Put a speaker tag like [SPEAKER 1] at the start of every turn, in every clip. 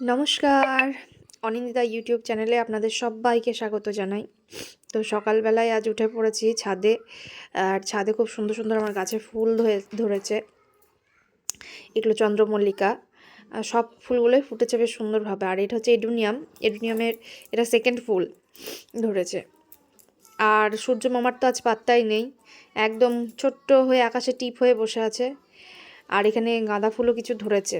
[SPEAKER 1] নমস্কার। অনিন্দিতা ইউটিউব চ্যানেলে আপনাদের সবাইকে স্বাগত জানাই। তো সকালবেলায় আজ উঠে পড়েছি ছাদে, আর ছাদে খুব সুন্দর সুন্দর আমার গাছে ফুল ধরে, ধরেছে। এগুলো চন্দ্রমল্লিকা। সব ফুলগুলোই ফুটেছে বেশ সুন্দরভাবে। আর এটা হচ্ছে এডুনিয়াম। এডুনিয়ামের এটা সেকেন্ড ফুল ধরেছে। আর সূর্য মামার তো আজ পাত্তাই নেই। একদম ছোট্ট হয়ে আকাশে টিপ হয়ে বসে আছে। আর এখানে গাঁদা ফুলও কিছু ধরেছে।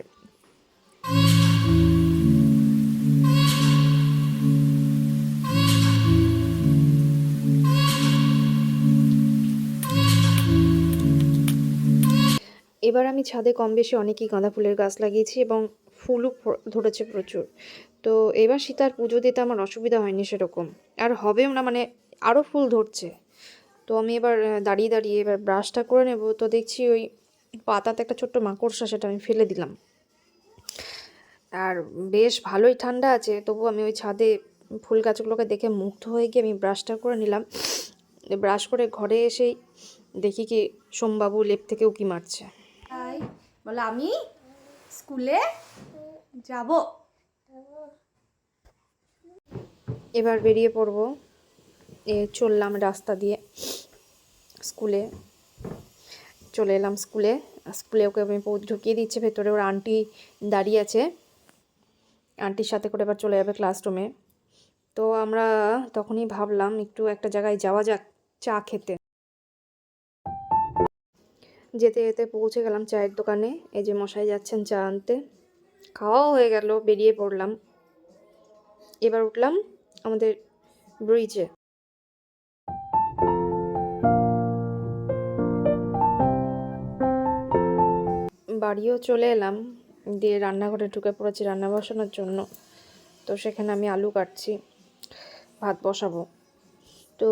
[SPEAKER 1] এবার আমি ছাদে কম বেশি অনেকই গাঁদা ফুলের গাছ লাগিয়েছি এবং ফুলও ধরেছে প্রচুর। তো এবার সীতার পুজো দিতে আমার অসুবিধা হয়নি সেরকম। আর হবেও না মানে আরও ফুল ধরছে। তো আমি এবার দাঁড়িয়ে দাঁড়িয়ে এবার ব্রাশটা করে নেব। তো দেখছি ওই পাতাতে একটা ছোট্ট মাকড়সা, সেটা আমি ফেলে দিলাম। আর বেশ ভালোই ঠান্ডা আছে তবু আমি ওই ছাদে ফুল গাছগুলোকে দেখে মুগ্ধ হয়ে গিয়ে আমি ব্রাশটা করে নিলাম। ব্রাশ করে ঘরে এসেই দেখি কি সোমবাবু লেপ থেকে উকি মারছে।
[SPEAKER 2] বলে, আমি স্কুলে যাব।
[SPEAKER 1] এবার বেরিয়ে পড়ব, এ চললাম রাস্তা দিয়ে স্কুলে। চলে এলাম স্কুলে স্কুলে ওকে আমি ঢুকিয়ে দিচ্ছে, ভেতরে ওর আন্টি দাঁড়িয়ে আছে। আন্টির সাথে করে এবার চলে যাবে ক্লাসরুমে তো আমরা তখনই ভাবলাম, একটু একটা জায়গায় যাওয়া যাক, চা খেতে। যেতে যেতে পৌঁছে গেলাম চায়ের দোকানে। এই যে মশাই যাচ্ছেন চা আনতে। খাওয়াও হয়ে গেল, বেরিয়ে পড়লাম। এবার উঠলাম আমাদের ব্রিজে বাড়িও চলে এলাম, দিয়ে রান্নাঘরে ঢুকে পড়েছি রান্না বসানোর জন্য। তো সেখানে আমি আলু কাটছি, ভাত বসাবো। তো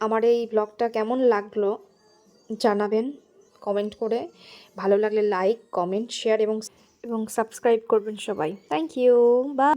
[SPEAKER 1] আমার এই ব্লগটা কেমন লাগল জানাবেন। কমেন্ট করে। ভালো লাগলে লাইক কমেন্ট শেয়ার এবং এবং সাবস্ক্রাইব করবেন সবাই। থ্যাংক ইউ বা